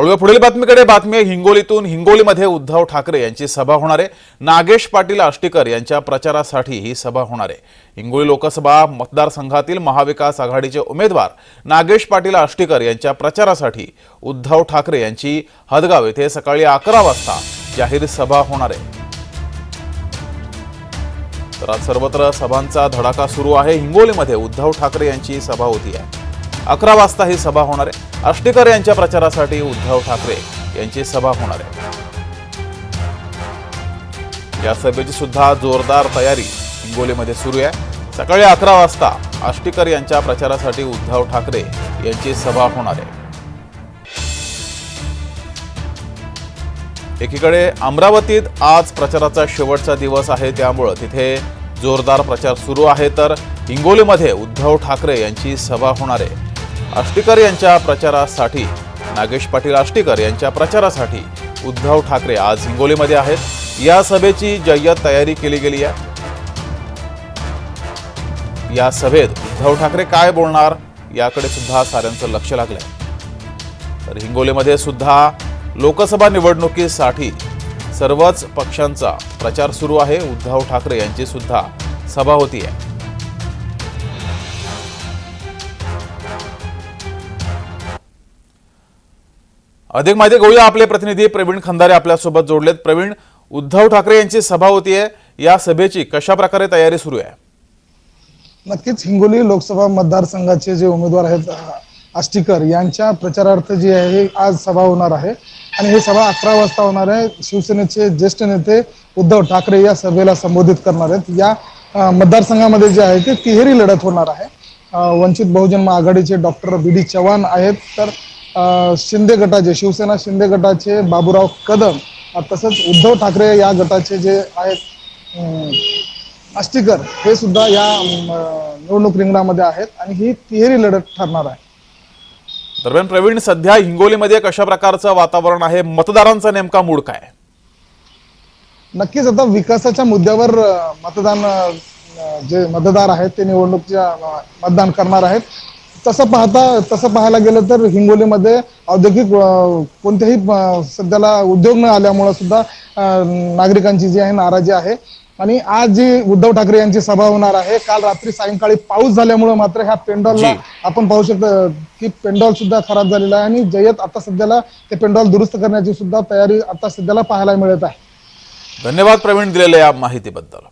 वळूया पुढील बातमीकडे बातमी आहे हिंगोलीतून हिंगोलीमध्ये उद्धव ठाकरे यांची सभा होणार आहे. नागेश पाटील आष्टीकर यांच्या प्रचारासाठी ही सभा होणार आहे. हिंगोली लोकसभा मतदारसंघातील महाविकास आघाडीचे उमेदवार नागेश पाटील आष्टीकर यांच्या प्रचारासाठी उद्धव ठाकरे यांची हदगाव येथे सकाळी अकरा वाजता जाहीर सभा होणार आहे. तर आज सर्वत्र सभांचा धडाका सुरू आहे. हिंगोलीमध्ये उद्धव ठाकरे यांची सभा होती आहे. अकरा वाजता ही सभा होणार आहे. आष्टीकर यांच्या प्रचारासाठी उद्धव ठाकरे यांची सभा होणार आहे. या सभेची सुद्धा जोरदार तयारी हिंगोलीमध्ये सुरू आहे. सकाळी अकरा वाजता आष्टीकर यांच्या प्रचारासाठी उद्धव ठाकरे यांची सभा होणार आहे. एकीकडे अमरावतीत आज प्रचाराचा शेवटचा दिवस आहे त्यामुळं तिथे जोरदार प्रचार सुरू आहे. तर हिंगोलीमध्ये उद्धव ठाकरे यांची सभा होणार आहे. आष्टीकर यांच्या प्रचारासाठी. नागेश पाटील आष्टीकर यांच्या प्रचारासाठी उद्धव ठाकरे आज हिंगोलीमध्ये आहेत. या सभेची जय्यत तयारी केली गेली आहे. या सभेत उद्धव ठाकरे काय बोलणार याकडे सुद्धा साऱ्यांचं लक्ष लागलंय. तर हिंगोलीमध्ये सुद्धा लोकसभा निवडणुकीसाठी सर्वच पक्षांचा प्रचार सुरू आहे. उद्धव ठाकरे यांची सुद्धा सभा होती आहे अधिक माहिती घेऊया आपले प्रतिनिधी प्रवीण खंदारे आपल्यासोबत जोडलेत. प्रवीण उद्धव ठाकरे यांची सभा होतीये. या सभेची कशा प्रकारे तयारी सुरू आहे? नक्कीच हिंगोली लोकसभा मतदारसंघाचे जे उमेदवार आहेत आष्टीकर यांच्या प्रचारार्थ जी आहे आज सभा होणार आहे. आणि ही सभा अकरा वाजता होणार आहे. शिवसेनेचे ज्येष्ठ नेते उद्धव ठाकरे या सभेला संबोधित करणार आहेत. या मतदारसंघामध्ये जे आहे ते तिहेरी लढत होणार आहे. वंचित बहुजन आघाडीचे डॉक्टर बी डी चव्हाण आहेत. तर शिंदे गटाचे शिवसेना शिंदे गटाचे बाबूराव कदम तसंच उद्धव ठाकरे या गटाचे जे आहेत आष्टीकर हे सुद्धा या निवडणूक रिंगणामध्ये आहेत आणि ही तिहेरी लढत ठरणार आहे. दरम्यान प्रवीण सध्या हिंगोलीमध्ये कशा प्रकारचं वातावरण आहे? मतदारांचा नेमका मूड काय? नक्कीच आता विकासाच्या मुद्द्यावर मतदान जे मतदार आहेत ते निवडणूकच्या मतदान करणार आहेत. तसं पाहता तसं पाहायला गेलं तर हिंगोलीमध्ये औद्योगिक कोणत्याही सध्याला उद्योग न आल्यामुळं सुद्धा नागरिकांची जी आहे नाराजी आहे. आणि आज जी उद्धव ठाकरे यांची सभा होणार आहे काल रात्री सायंकाळी पाऊस झाल्यामुळे मात्र ह्या पेंडॉलला. आपण पाहू शकतो की पेंडॉल सुद्धा खराब झालेला आहे. आणि जयत आता सध्याला ते पेंडॉल दुरुस्त करण्याची सुद्धा तयारी आता सध्याला पाहायला मिळत आहे. धन्यवाद प्रवीण दिलेल्या या माहितीबद्दल.